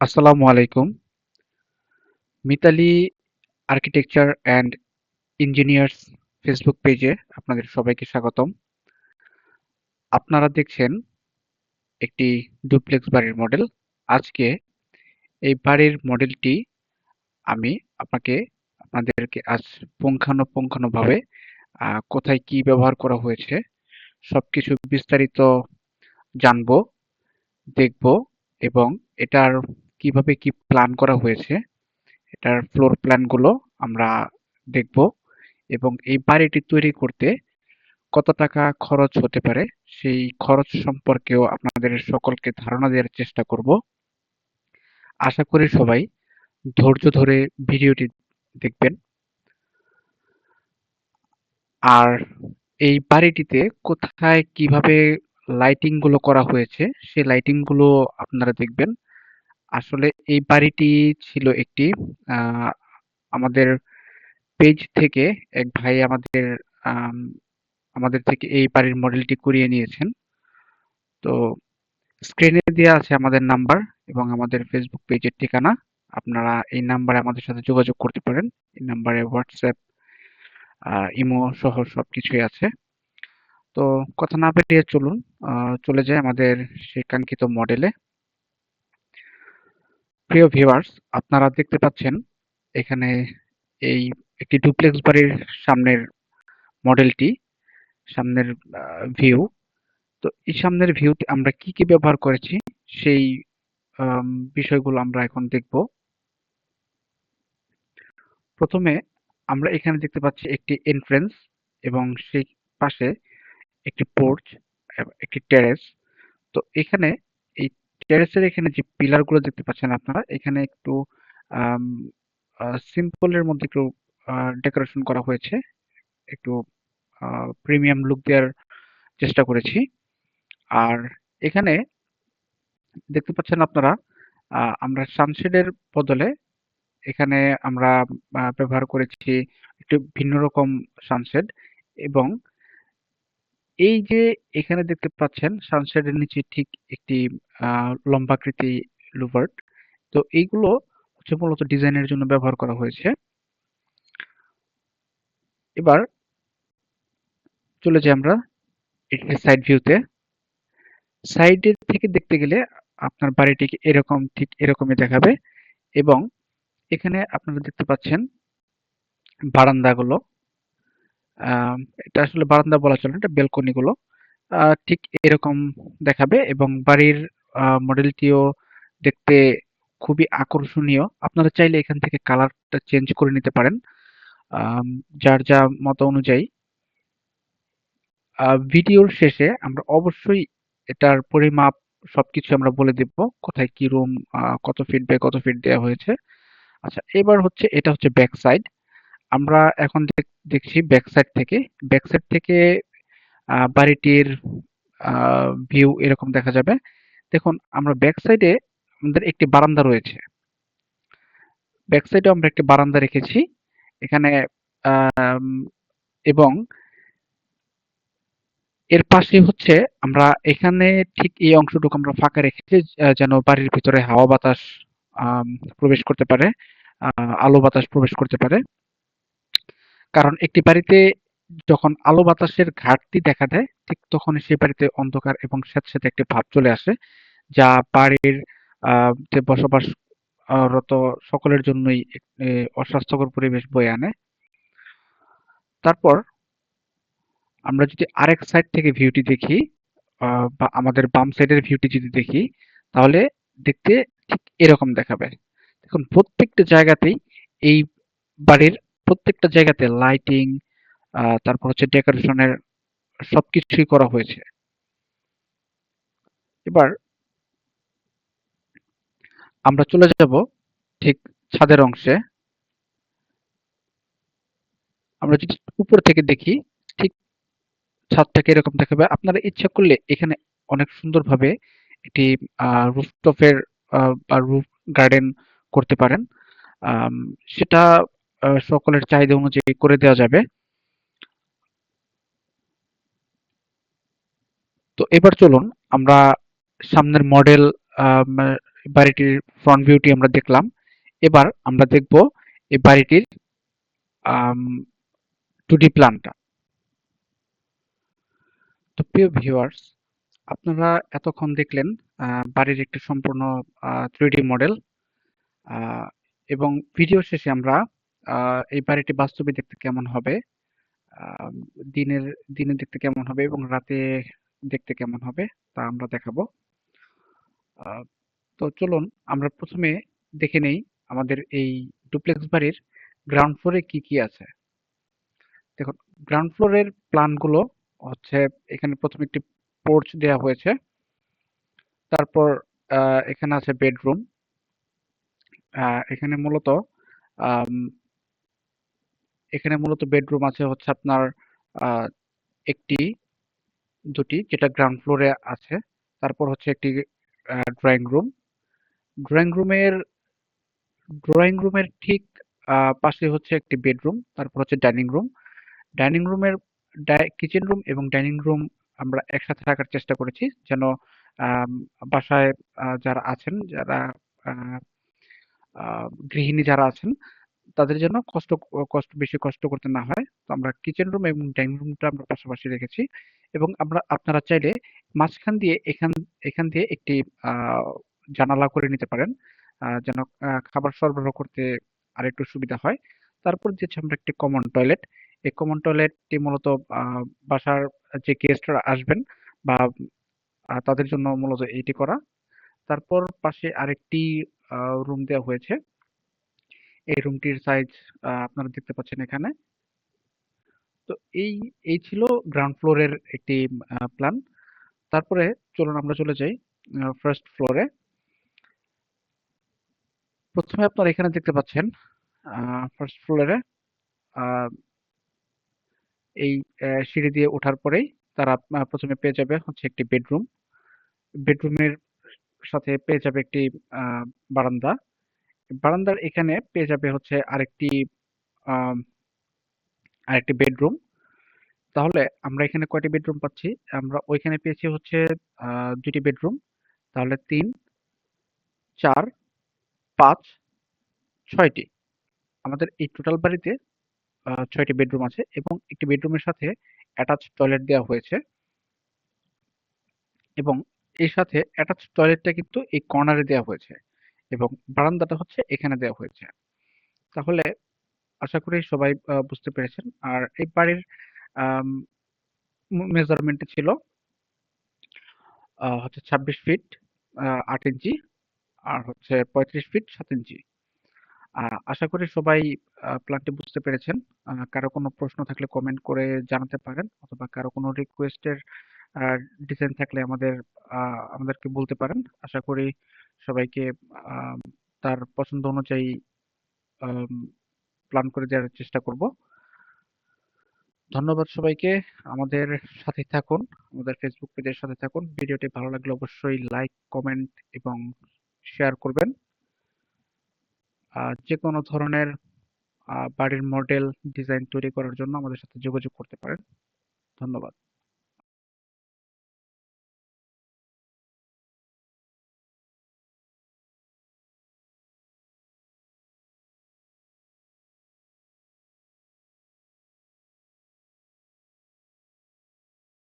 আসসালামু আলাইকুম। Mitali architecture and engineers Facebook পেজে আপনাদের সবাইকে স্বাগতম। আপনারা দেখছেন একটি ডুপ্লেক্স বাড়ির মডেল আজকে এই বাড়ির মডেলটি আমি আপনাকে, আপনাদেরকে আজ পুঙ্খানুপুঙ্খানুভাবে কোথায় কি ব্যবহার করা হয়েছে সব কিছু বিস্তারিত জানব, দেখব এবং এটার কীভাবে কি প্ল্যান করা হয়েছে, এটার ফ্লোর প্ল্যানগুলো আমরা দেখব এবং এই বাড়িটি তৈরি করতে কত টাকা খরচ হতে পারে সেই খরচ সম্পর্কেও আপনাদের সকলকে ধারণা দেওয়ার চেষ্টা করব। আশা করি সবাই ধৈর্য ধরে ভিডিওটি দেখবেন। আর এই বাড়িটিতে কোথায় কীভাবে লাইটিংগুলো করা হয়েছে, সেই লাইটিংগুলো আপনারা দেখবেন। আসলে এই বাড়িটি ছিল একটি আহ, আমাদের পেজ থেকে এক ভাই আমাদের আম, আমাদের থেকে এই বাড়ির মডেলটি করিয়ে নিয়েছেন। তো স্ক্রিনে দেওয়া আছে আমাদের নাম্বার এবং আমাদের ফেসবুক পেজের ঠিকানা। আপনারা এই নাম্বারে আমাদের সাথে যোগাযোগ করতে পারেন। এই নাম্বারে হোয়াটসঅ্যাপ ইমো সহ সবকিছুই আছে। তো কথা না বেরিয়ে চলুন চলে যাই আমাদের সেই কাঙ্ক্ষিত মডেলে প্রিয় ভিউয়ার্স, আপনারা দেখতে পাচ্ছেন এখানে এই একটি ডুপ্লেক্স বাড়ির সামনের মডেলটি, সামনের ভিউ তো এই সামনের ভিউতে আমরা কি কি ব্যবহার করেছি সেই বিষয়গুলো আমরা এখন দেখব। প্রথমে আমরা এখানে দেখতে পাচ্ছি একটি এন্ট্রেন্স এবং সেই পাশে একটি পোর্চ একটি টেরেস তো এখানে টেরেসের এখানে যে পিলারগুলো দেখতে পাচ্ছেন আপনারা, এখানে একটু সিম্পলের মধ্যে একটু ডেকোরেশন করা হয়েছে। একটু প্রিমিয়াম লুক দেওয়ার চেষ্টা করেছি। আর এখানে দেখতে পাচ্ছেন আপনারা আমরা সানশেডের বদলে এখানে আমরা ব্যবহার করেছি একটু ভিন্ন রকম সানশেড এবং এই যে এখানে দেখতে পাচ্ছেন সানশেডের নিচে ঠিক একটি লম্বাকৃতি লুভার্ট তো এইগুলো হচ্ছে মূলত ডিজাইনের জন্য ব্যবহার করা হয়েছে। এবার চলে যাই আমরা সাইড ভিউতে সাইডের থেকে দেখতে গেলে আপনার বাড়িটিকে এরকম, ঠিক এরকমই দেখাবে এবং এখানে আপনারা দেখতে পাচ্ছেন বারান্দাগুলো। এটা আসলে বারান্দা বলা চলে এটা বেলকনি গুলো ঠিক এরকম দেখাবে এবং বাড়ির মডেলটিও দেখতে খুবই আকর্ষণীয়। আপনারা চাইলে এখান থেকে কালারটা চেঞ্জ করে নিতে পারেন যার যা মত অনুযায়ী। ভিডিওর শেষে আমরা অবশ্যই এটার পরিমাপ সবকিছু আমরা বলে দেব, কোথায় কি রুম কত ফিট কত ফিট দেওয়া হয়েছে। আচ্ছা এবার হচ্ছে, এটা হচ্ছে ব্যাক সাইড আমরা এখন দেখ- দেখছি ব্যাক সাইড থেকে। ব্যাক সাইড থেকে বাড়িটির ভিউ এরকম দেখা যাবে। দেখুন, আমরা ব্যাক সাইডে আমাদের একটি বারান্দা রয়েছে। ব্যাক সাইডে আমরা একটি বারান্দা রেখেছি। এখানে এবং এর পাশে হচ্ছে আমরা এখানে ঠিক এই অংশটুকু আমরা ফাঁকা রেখেছি যেন বাড়ির ভিতরে হাওয়া বাতাস প্রবেশ করতে পারে আলো বাতাস প্রবেশ করতে পারে। কারণ একটি বাড়িতে যখন আলো বাতাসের ঘাটতি দেখা দেয়, ঠিক তখন সেই বাড়িতে অন্ধকার এবং স্যাঁতস্যাঁতে একটি ভাব চলে আসে, যা বাড়ির যে বসবাস রত সকলের জন্যই অস্বাস্থ্যকর পরিবেশ বয়ে আনে। তারপর আমরা যদি আরেক সাইড থেকে ভিউটি দেখি বা আমাদের বাম সাইডের ভিউটি যদি দেখি, তাহলে দেখতে ঠিক এরকম দেখাবে। দেখুন, প্রত্যেকটা জায়গাতেই এই বাড়ির প্রত্যেকটা জায়গাতে লাইটিং তারপর হচ্ছে ডেকোরেশনের সবকিছুই করা হয়েছে। এবার আমরা চলে যাব ঠিক ছাদের অংশে। আমরা যদি উপর থেকে দেখি, ঠিক ছাদটাকে এরকম দেখাবে। আপনারা ইচ্ছা করলে এখানে অনেক সুন্দরভাবে একটি রুফটপের বা রুফ গার্ডেন করতে পারেন। সেটা সকলের চাহিদা অনুযায়ী করে দেওয়া যাবে। তো এবার চলুন, আমরা সামনের মডেল বাড়িটির ফ্রন্ট ভিউটি আমরা দেখলাম। এবার আমরা দেখব এই বাড়িটির টু ডি প্ল্যানটা তো প্রিয় ভিউয়ার্স আপনারা এতক্ষণ দেখলেন বাড়ির একটি সম্পূর্ণ থ্রি মডেল এবং ভিডিও শেষে আমরা এই বাড়িটি বাস্তবে দেখতে কেমন হবে? দিনের, দিনে দেখতে কেমন হবে এবং রাতে দেখতে কেমন হবে তা আমরা দেখাবো। তো চলুন, আমরা প্রথমে দেখে নেই আমাদের এই ডুপ্লেক্স বাড়ির গ্রাউন্ড ফ্লোরে কি কি আছে। দেখুন, গ্রাউন্ড ফ্লোরের প্ল্যানগুলো হচ্ছে এখানে প্রথমে একটি পোর্চ দেওয়া হয়েছে। তারপর এখানে আছে বেডরুম। এখানে মূলত এখানে মূলত বেডরুম আছে হচ্ছে আপনার একটি, দুটি, যেটা গ্রাউন্ড ফ্লোরে আছে। তারপর হচ্ছে একটি ড্রয়িং রুম ড্রয়িং রুমের ড্রয়িং রুমের ঠিক পাশে হচ্ছে একটি বেডরুম তারপর হচ্ছে ডাইনিং রুম ডাইনিং রুমের কিচেন রুম এবং ডাইনিং রুম আমরা একসাথে রাখার চেষ্টা করেছি, যেন বাসায় যারা আছেন, যারা গৃহিণী যারা আছেন তাদের জন্য কষ্ট কষ্ট, বেশি কষ্ট করতে না হয়। তো আমরা কিচেন রুম এবং ডাইনিং রুমটা আমরা পাশাপাশি রেখেছি এবং আমরা আপনারা চাইলে মাঝখান দিয়ে এখান এখান দিয়ে একটি জানালা করে নিতে পারেন যেন খাবার সরবরাহ করতে আরেকটু সুবিধা হয়। তারপর দিয়েছে আমরা একটি কমন টয়লেট এই কমন টয়লেটটি মূলত বাসার যে গেস্টরা আসবেন বা তাদের জন্য মূলত এইটি করা। তারপর পাশে আরেকটি রুম দেওয়া হয়েছে। এই রুমটির সাইজ আপনারা দেখতে পাচ্ছেন এখানে। তো এই এই ছিল গ্রাউন্ড ফ্লোরের একটি প্ল্যান তারপরে চলুন আমরা চলে যাই ফার্স্ট ফ্লোরে প্রথমে আপনারা এখানে দেখতে পাচ্ছেন ফার্স্ট ফ্লোরে এই সিঁড়ি দিয়ে ওঠার পরেই তারা প্রথমে পেয়ে যাবে হচ্ছে একটি বেডরুম বেডরুমের সাথে পেয়ে যাবে একটি বারান্দা। বারান্দার এখানে পেয়ে যাবে হচ্ছে আরেকটি আরেকটি বেডরুম। তাহলে আমরা এখানে কয়টি বেডরুম পাচ্ছি? আমরা ওইখানে পেয়েছি হচ্ছে দুটি বেডরুম। তাহলে তিন, চার, পাঁচ, ছয়টি। আমাদের এই টোটাল বাড়িতে ছয়টি বেডরুম আছে এবং একটি বেডরুমের সাথে অ্যাটাচ টয়লেট দেওয়া হয়েছে। এবং এর সাথে অ্যাটাচ টয়লেটটা কিন্তু এই কর্নারে দেওয়া হয়েছে। এবং বারান্দাটা হচ্ছে এখানে দেওয়া হয়েছে। তাহলে আশা করি সবাই বুঝতে পেরেছেন। আর এই বাড়ির মেজারমেন্ট ছিল হচ্ছে ছাব্বিশ ফিট আট ইঞ্চি, আর হচ্ছে পঁয়ত্রিশ ফিট সাত ইঞ্চি। আশা করি সবাই প্ল্যানটি বুঝতে পেরেছেন। কারও কোনো প্রশ্ন থাকলে কমেন্ট করে জানাতে পারেন, অথবা কারও কোনো রিকোয়েস্টের ডিজাইন থাকলে আমাদের আমাদেরকে বলতে পারেন। আশা করি সবাইকে তার পছন্দ অনুযায়ী প্ল্যান করে দেওয়ার চেষ্টা করব। ধন্যবাদ সবাইকে। আমাদের সাথে থাকুন, আমাদের ফেসবুক পেজের সাথে থাকুন। ভিডিওটি ভালো লাগলে অবশ্যই লাইক কমেন্ট এবং শেয়ার করবেন। যে কোনো ধরনের বাড়ির মডেল ডিজাইন তৈরি করার জন্য আমাদের সাথে যোগাযোগ করতে পারেন। ধন্যবাদ।